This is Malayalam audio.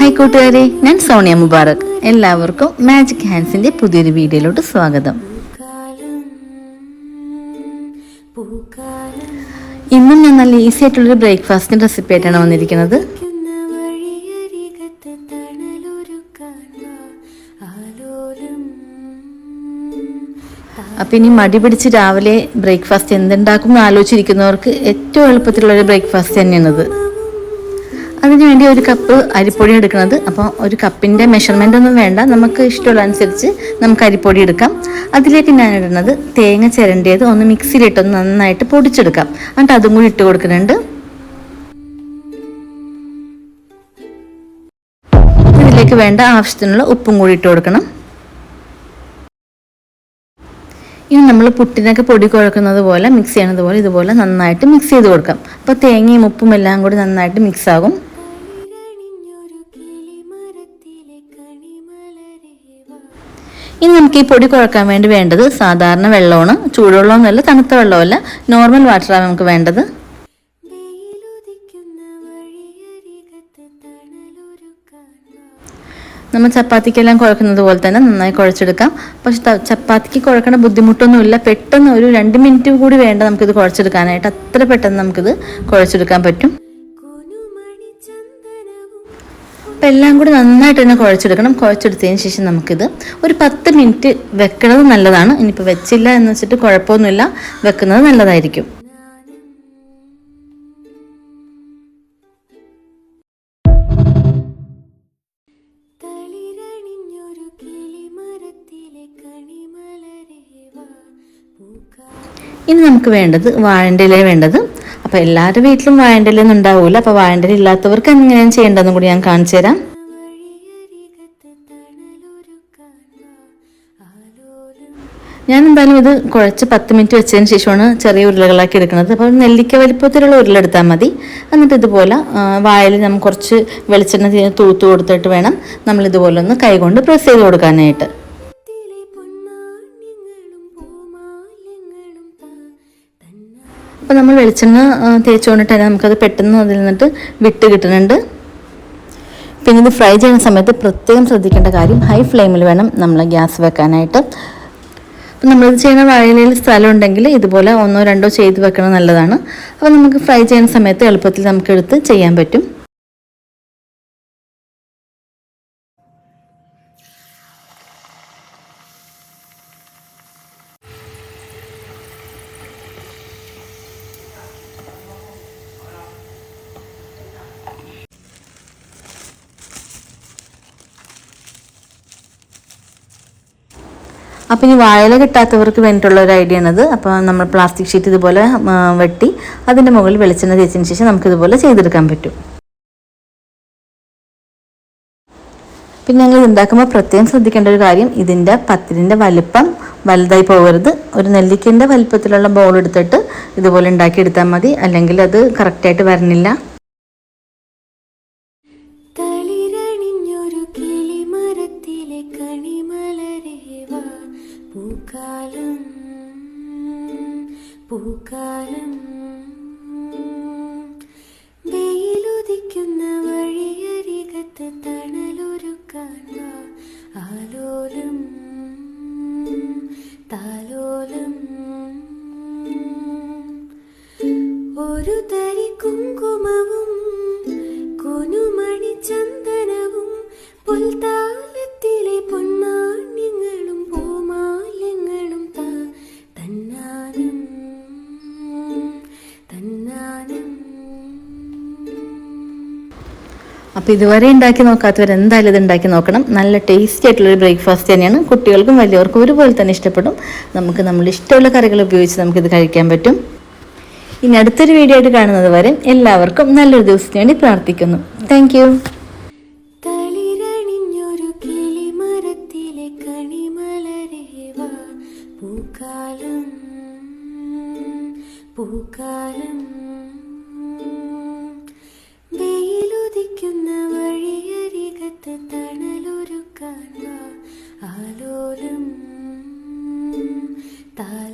ഹായ് കൂട്ടുകാരെ ഞാൻ സോണിയ മുബാറക്. എല്ലാവർക്കും മാജിക് ഹാൻഡ്സിന്റെ പുതിയൊരു വീഡിയോയിലോട്ട് സ്വാഗതം. ഇന്നും ഞാൻ നല്ല ഈസി ആയിട്ടുള്ളൊരു ബ്രേക്ക്ഫാസ്റ്റിന്റെ റെസിപ്പി ആയിട്ടാണ് വന്നിരിക്കുന്നത്. അപ്പം ഇനി മടി പിടിച്ച് രാവിലെ ബ്രേക്ക്ഫാസ്റ്റ് എന്തുണ്ടാക്കും ആലോചിച്ചിരിക്കുന്നവർക്ക് ഏറ്റവും എളുപ്പത്തിലുള്ള ഒരു ബ്രേക്ക്ഫാസ്റ്റ് തന്നെയാണിത്. അതിനുവേണ്ടി ഒരു കപ്പ് അരിപ്പൊടി എടുക്കുന്നത്. അപ്പോൾ ഒരു കപ്പിന്റെ മെഷർമെന്റ് ഒന്നും വേണ്ട. നമുക്ക് ഇഷ്ടമുള്ള അനുസരിച്ച് നമുക്ക് അരിപ്പൊടി എടുക്കാം. അതിലേക്ക് ഞാൻ ഇടുന്നത് തേങ്ങ ചിരണ്ടിയത് ഒന്ന് മിക്സിയിലിട്ടൊന്ന് നന്നായിട്ട് പൊടിച്ചെടുക്കാം. എന്നിട്ട് അതും കൂടി ഇട്ട് കൊടുക്കുന്നുണ്ട്. ഇതിലേക്ക് വേണ്ട ആവശ്യത്തിനുള്ള ഉപ്പും കൂടി ഇട്ട് കൊടുക്കണം. ഇനി നമ്മൾ പുട്ടിനൊക്കെ പൊടി കുഴക്കുന്നത് പോലെ മിക്സ് ചെയ്യണത് പോലെ ഇതുപോലെ നന്നായിട്ട് മിക്സ് ചെയ്ത് കൊടുക്കാം. അപ്പോൾ തേങ്ങയും ഉപ്പും എല്ലാം കൂടി നന്നായിട്ട് മിക്സ് ആകും. ഇനി നമുക്ക് ഈ പൊടി കുഴക്കാൻ വേണ്ടി വേണ്ടത് സാധാരണ വെള്ളമാണ്. ചൂടുവെള്ളമൊന്നുമല്ല തണുത്ത വെള്ളമല്ല. നോർമൽ വാട്ടറാണ് നമുക്ക് വേണ്ടത്. നമ്മൾ ചപ്പാത്തിക്കെല്ലാം കുഴക്കുന്നത് പോലെ തന്നെ നന്നായി കുഴച്ചെടുക്കാം. പക്ഷെ ചപ്പാത്തിക്ക് കുഴക്കണ ബുദ്ധിമുട്ടൊന്നുമില്ല. പെട്ടെന്ന് ഒരു രണ്ട് മിനിറ്റ് കൂടി വേണ്ട നമുക്കിത് കുഴച്ചെടുക്കാനായിട്ട്. അത്ര പെട്ടെന്ന് നമുക്കിത് കുഴച്ചെടുക്കാൻ പറ്റും. അപ്പം എല്ലാം കൂടി നന്നായിട്ട് തന്നെ കുഴച്ചെടുക്കണം. കുഴച്ചെടുത്തതിന് ശേഷം നമുക്കിത് ഒരു പത്ത് മിനിറ്റ് വെക്കുന്നത് നല്ലതാണ്. ഇനിയിപ്പോൾ വെച്ചില്ല എന്ന് വെച്ചിട്ട് കുഴപ്പമൊന്നുമില്ല. വെക്കുന്നത് നല്ലതായിരിക്കും. ഇനി നമുക്ക് വേണ്ടത് വാഴന്റെ ഇല വേണ്ടത്. അപ്പോൾ എല്ലാവരുടെ വീട്ടിലും വാഴന്റെ ഇലയൊന്നും ഉണ്ടാവില്ല അപ്പോൾ വാഴന്റെ ഇല ഇല്ലാത്തവർക്ക് എങ്ങനെയാണ് ചെയ്യേണ്ടതെന്നും കൂടി ഞാൻ കാണിച്ചു തരാം. ഞാൻ എന്തായാലും ഇത് കുഴച്ച് പത്ത് മിനിറ്റ് വെച്ചതിന് ശേഷമാണ് ചെറിയ ഉരുളകളാക്കി എടുക്കുന്നത്. അപ്പോൾ നെല്ലിക്ക വലിപ്പത്തിലുള്ള ഉരുളെടുത്താൽ മതി. എന്നിട്ട് ഇതുപോലെ വായിൽ നമ്മൾ കുറച്ച് വെളിച്ചെണ്ണ തൂത്ത് കൊടുത്തിട്ട് വേണം നമ്മൾ ഇതുപോലെ ഒന്ന് കൈകൊണ്ട് പ്രസ് ചെയ്ത് കൊടുക്കാനായിട്ട്. അപ്പോൾ നമ്മൾ വെളിച്ചെണ്ണ തേച്ച് തേച്ചുകൊണ്ടിട്ട് തന്നെ നമുക്കത് പെട്ടെന്ന് അതിൽ നിന്നിട്ട് വിട്ട് കിട്ടുന്നുണ്ട്. പിന്നെ ഇത് ഫ്രൈ ചെയ്യുന്ന സമയത്ത് പ്രത്യേകം ശ്രദ്ധിക്കേണ്ട കാര്യം ഹൈ ഫ്ലെയിമിൽ വേണം നമ്മൾ ഗ്യാസ് വെക്കാനായിട്ട്. അപ്പം നമ്മളിത് ചെയ്യുന്ന വാഴയിലയിൽ സ്ഥലം ഉണ്ടെങ്കിൽ ഇതുപോലെ ഒന്നോ രണ്ടോ ചെയ്ത് വെക്കണം നല്ലതാണ്. അപ്പോൾ നമുക്ക് ഫ്രൈ ചെയ്യുന്ന സമയത്ത് എളുപ്പത്തിൽ നമുക്ക് എടുത്ത് ചെയ്യാൻ പറ്റും. അപ്പോൾ ഇനി വാഴയില കിട്ടാത്തവർക്ക് വേണ്ടിയിട്ടുള്ള ഒരു ഐഡിയ ആണത്. അപ്പോൾ നമ്മൾ പ്ലാസ്റ്റിക് ഷീറ്റ് ഇതുപോലെ വെട്ടി അതിന്റെ മുകളിൽ വെളിച്ചെണ്ണ തേച്ചതിന് ശേഷം നമുക്കിതുപോലെ ചെയ്തെടുക്കാൻ പറ്റും. പിന്നെ ഞങ്ങൾ ഇതുണ്ടാക്കുമ്പോൾ പ്രത്യേകം ശ്രദ്ധിക്കേണ്ട ഒരു കാര്യം ഇതിന്റെ പത്തിരിന്റെ വലുപ്പം വലുതായി പോകരുത്. ഒരു നെല്ലിക്കന്റെ വലുപ്പത്തിലുള്ള ബോൾ എടുത്തിട്ട് ഇതുപോലെ ഉണ്ടാക്കിയെടുത്താൽ മതി. അല്ലെങ്കിൽ അത് കറക്റ്റായിട്ട് വരണില്ല. പൂക്കാലം പൂക്കാലം വെയിലുദിക്കുന്ന വഴിയരികത്ത്. ആലോലം താലോലം അപ്പോൾ ഇതുവരെ ഉണ്ടാക്കി നോക്കാത്തവർ എന്തായാലും ഇത് ഉണ്ടാക്കി നോക്കണം. നല്ല ടേസ്റ്റി ആയിട്ടുള്ളൊരു ബ്രേക്ക്ഫാസ്റ്റ് തന്നെയാണ്. കുട്ടികൾക്കും വലിയവർക്കും ഒരുപോലെ തന്നെ ഇഷ്ടപ്പെടും. നമുക്ക് നമ്മൾ ഇഷ്ടമുള്ള കറികൾ ഉപയോഗിച്ച് നമുക്കിത് കഴിക്കാൻ പറ്റും. ഇനി അടുത്തൊരു വീഡിയോ ആയിട്ട് കാണുന്നത് വരെ എല്ലാവർക്കും നല്ലൊരു ദിവസത്തിന് വേണ്ടി പ്രാർത്ഥിക്കുന്നു. താങ്ക്. പൂക്കാലം പൂക്കാലം. তাই